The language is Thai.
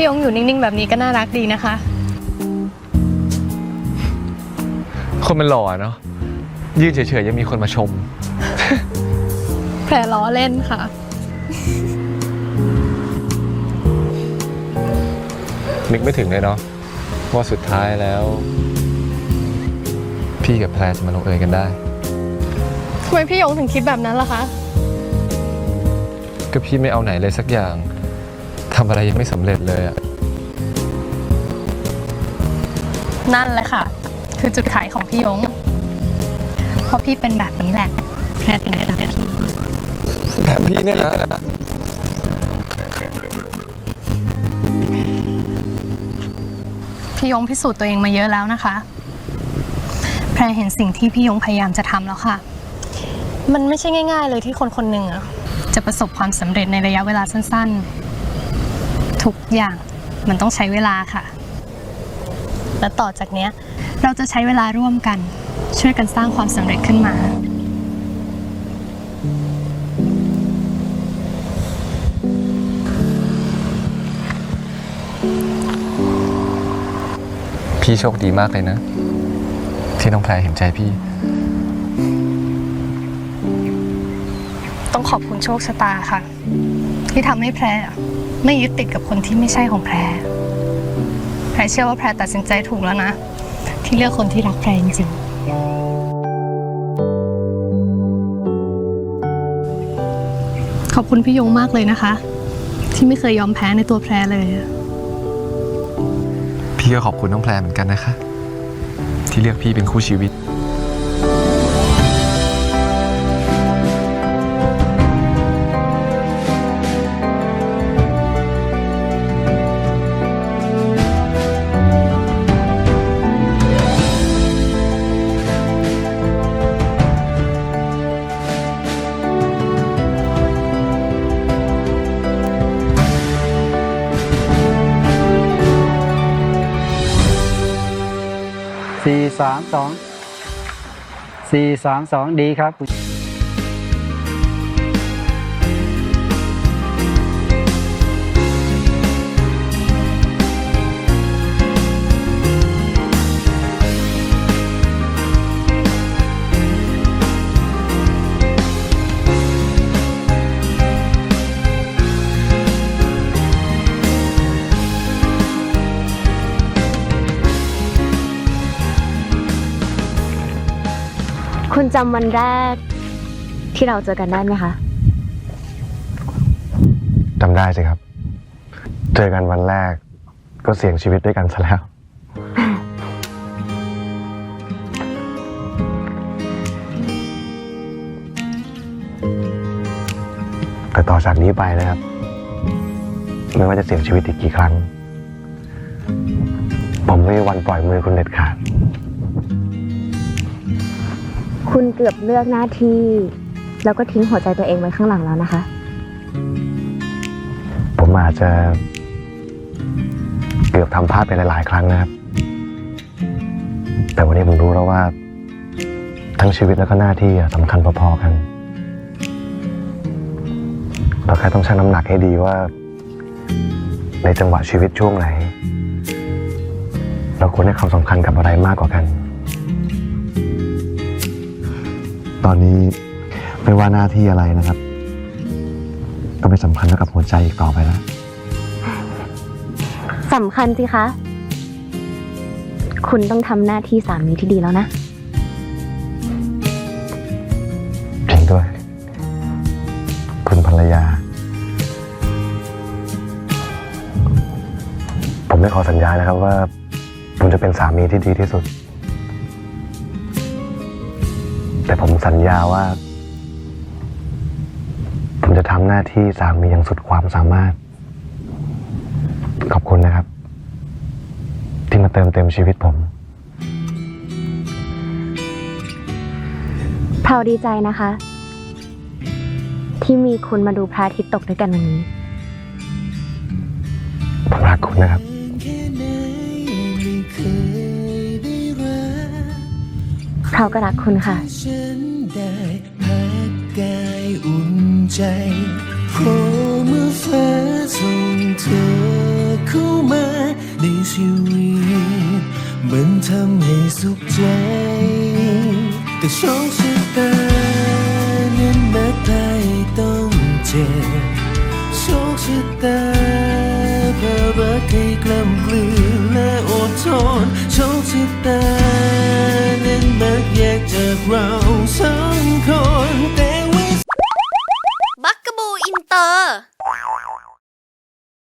พี่ยงอยู่นิ่งๆ แบบนี้ก็น่ารักดีนะคะ คนมันหล่อเนาะยืนเฉยๆยังมีคนมาชมแพรล้อเล่นค่ะ นึกไม่ถึงเลยเนาะว่าสุดท้ายแล้ว พี่กับแพรจะมาลงเอยกันได้ทำไมพี่ยงถึงคิดแบบนั้นล่ะคะ ก็พี่ไม่เอาไหนเลยสักอย่างทำอะไรยังไม่สำเร็จเลยอะนั่นแหละค่ะ คือจุดขายของพี่ยง เพราะพี่เป็นแบบนี้แหละแพรถึงได้รักพี่แต่พี่เนี่ยนะพี่ยงพิสูจน์ตัวเองมาเยอะแล้วนะคะ แพรเห็นสิ่งที่พี่ยงพยายามจะทำแล้วค่ะ มันไม่ใช่ง่าย ๆ เลยที่คนคนหนึ่งอะจะประสบความสำเร็จในระยะเวลาสั้นๆทุก อย่างมันต้องใช้เวลาค่ะ และต่อจากเนี้ย เราจะใช้เวลาร่วมกัน ช่วยกันสร้างความสำเร็จขึ้นมาพี่โชคดีมากเลยนะ ที่น้องแพรเห็นใจพี่ ต้องขอบคุณโชคชะตาค่ะ ที่ทำให้แพร ไม่ยึดติดกับคนที่ไม่ใช่ของแพร แพรเชื่อว่าแพรตัดสินใจถูกแล้วนะ ที่เลือกคนที่รักแพรจริงๆขอบคุณพี่ยงมากเลยนะคะ ที่ไม่เคยยอมแพ้ในตัวแพรเลย พี่ก็ขอบคุณน้องแพรเหมือนกันนะคะ ที่เลือกพี่เป็นคู่ชีวิต สี่สามสองสี่สามสองดีครับ คุณจำวันแรก ที่เราเจอกันได้ไหมคะจำได้สิครับ เจอกันวันแรก ก็เสี่ยงชีวิตด้วยกันซะแล้ว แต่ต่อจากนี้ไปนะครับ ไม่ว่าจะเสี่ยงชีวิตอีกกี่ครั้ง ผมไม่มีวันปล่อยมือคุณเด็ดขาด คุณเกือบเลือกหน้าที่ แล้วก็ทิ้งหัวใจตัวเองไว้ข้างหลังแล้วนะคะ ผมอาจจะ เกือบทำพลาดไปหลาย ๆ ครั้งนะครับ แต่วันนี้ผมรู้แล้วว่า ทั้งชีวิตแล้วก็หน้าที่สำคัญพอๆกัน เราแค่ต้องชั่งน้ำหนักให้ดีว่า ในจังหวะชีวิตช่วงไหน เราควรให้ความสำคัญกับอะไรมากกว่ากัน ตอนนี้ไม่ว่าหน้าที่อะไรนะครับ ก็ไม่สำคัญเท่ากับหัวใจอีกต่อไปแล้ว สำคัญสิคะ คุณต้องทำหน้าที่สามีที่ดีแล้วนะ จริงด้วย คุณภรรยา ผมไม่ขอสัญญานะครับว่า ผมจะเป็นสามีที่ดีที่สุด แต่ผมสัญญาว่า ผมจะทำหน้าที่สามีอย่างสุดความสามารถ ขอบคุณนะครับ ที่มาเติมเต็มชีวิตผม เผาดีใจนะคะ ที่มีคุณมาดูพระอาทิตย์ตกด้วยกันวันนี้ ผมรักคุณนะครับ เราก็รักคุณค่ะฉันได้พักกายอุ่นใจขอเมื่อฟ้าส่งเธอเข้ามาในชีวิตมันทำให้สุขใจ แต่โชคชะตานั้นมาใครต้องเจ็บโชคชะตาพารักให้กล้ำกลืนและอดทนโชคชะตา